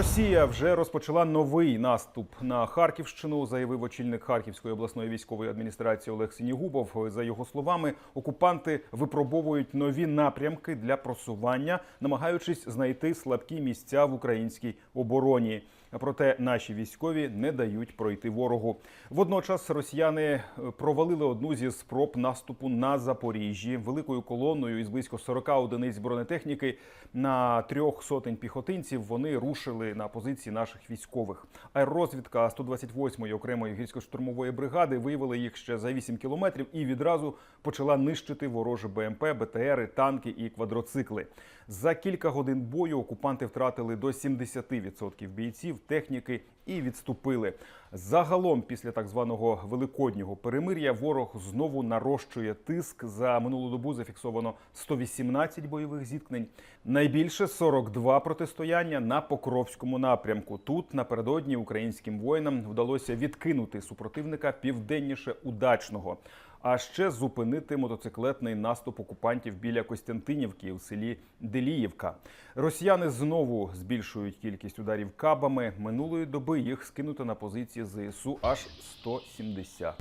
Росія вже розпочала новий наступ на Харківщину, заявив очільник Харківської обласної військової адміністрації Олег Синігубов. За його словами, окупанти випробовують нові напрямки для просування, намагаючись знайти слабкі місця в українській обороні. Проте наші військові не дають пройти ворогу. Водночас росіяни е, провалили одну зі спроб наступу на Запоріжжі великою колоною із близько 40 одиниць бронетехніки на трьох сотень піхотинців. Вони рушили на позиції наших військових. Аеророзвідка 128-ї окремої гірсько-штурмової бригади виявила їх ще за 8 кілометрів і відразу почала нищити ворожі БМП, БТРи, танки і квадроцикли. За кілька годин бою окупанти втратили до 70% бійців, техніки і відступили. Загалом, після так званого великоднього перемир'я, ворог знову нарощує тиск. За минулу добу зафіксовано 118 бойових зіткнень. Найбільше 42 протистояння на Покровському напрямку. Тут напередодні українським воїнам вдалося відкинути супротивника південніше удачного. А ще зупинити мотоциклетний наступ окупантів біля Костянтинівки у селі Деліївка. Росіяни знову збільшують кількість ударів кабами. Минулої доби їх скинуто на позиції ЗСУ аж 170.